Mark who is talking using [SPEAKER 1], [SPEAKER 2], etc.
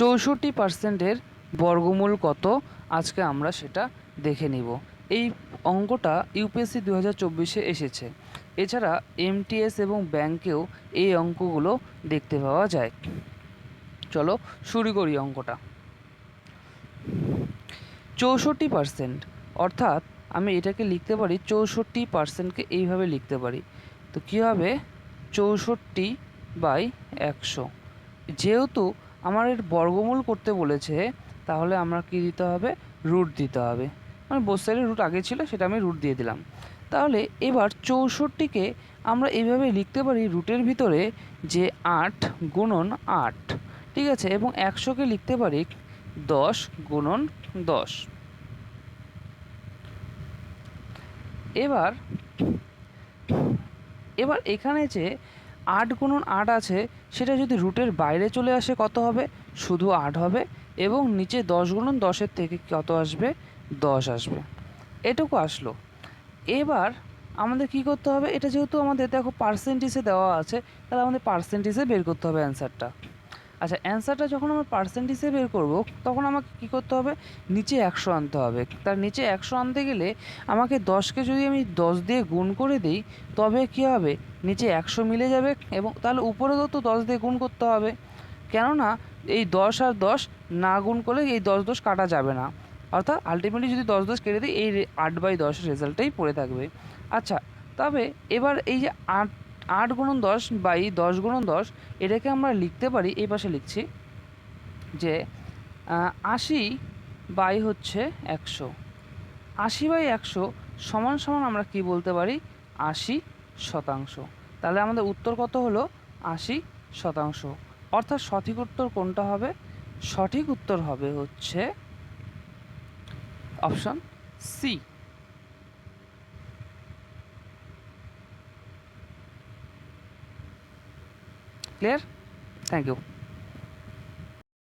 [SPEAKER 1] চৌষট্টি পার্সেন্টের বর্গমূল কত? আজকে আমরা সেটা দেখে নিব। এই অঙ্কটা ইউপিএসসি দু হাজার চব্বিশে এসেছে। এছাড়া এমটিএস এবং ব্যাংকেও এই অঙ্কগুলো দেখতে পাওয়া যায়। চলো শুরু করি অঙ্কটা। চৌষট্টি পার্সেন্ট অর্থাৎ আমি এটাকে লিখতে পারি, চৌষট্টি পার্সেন্টকে এইভাবে লিখতে পারি। তো কী হবে? চৌষট্টি বাই একশো। যেহেতু আমার এর বর্গমূল করতে বলেছে, তাহলে আমরা কি দিতে হবে? রুট দিতে হবে। মানে বোস রুট আগে ছিল, সেটা আমি রুট দিয়ে দিলাম। তাহলে এবার চৌষট্টিকে আমরা এইভাবে লিখতে পারি রুটের ভিতরে যে আট গুণন আট, ঠিক আছে? এবং একশোকে লিখতে পারি দশ গুণন দশ। এবার এবার এখানে যে আট গুণন আট আছে, সেটা যদি রুটের বাইরে চলে আসে কত হবে? শুধু আট হবে এবং নিচে দশ গুণন দশের থেকে কত আসবে? দশ আসবে। এটুকু আসলো। এবার আমাদের কি করতে হবে? এটা যেহেতু আমাদের, দেখো পার্সেন্টেজে দেওয়া আছে, তাহলে আমাদের পার্সেন্টেজে বের করতে হবে অ্যান্সারটা আচ্ছা অ্যান্সারটা যখন আমরা পার্সেন্টেজে বের করব, তখন আমাকে কী করতে হবে? নিচে একশো আনতে হবে। তার নিচে একশো আনতে গেলে আমাকে দশকে যদি আমি দশ দিয়ে গুণ করে দিই, তবে কী হবে? নিচে একশো মিলে যাবে এবং তাহলে উপরেও তো দশ দিয়ে গুণ করতে হবে। কেননা এই দশ আর দশ না গুণ করলে এই দশ দশ কাটা যাবে না। অর্থাৎ আলটিমেটলি যদি দশ দশ কেটে দিই, এই আট বাই দশ রেজাল্টটাই পড়ে থাকবে। আচ্ছা তবে এবার এই যে আট আট গুণন দশ বাই দশ গুণন দশ, এটাকে আমরা লিখতে পারি, এই পাশে লিখছি যে আশি বাই হচ্ছে একশো। আশি বাই একশো সমান সমান আমরা কি বলতে পারি? আশি শতাংশ। তাহলে আমাদের উত্তর কত হলো? আশি শতাংশ। অর্থাৎ সঠিক উত্তর কোনটা হবে? সঠিক উত্তর হবে হচ্ছে অপশন সি। Clear thank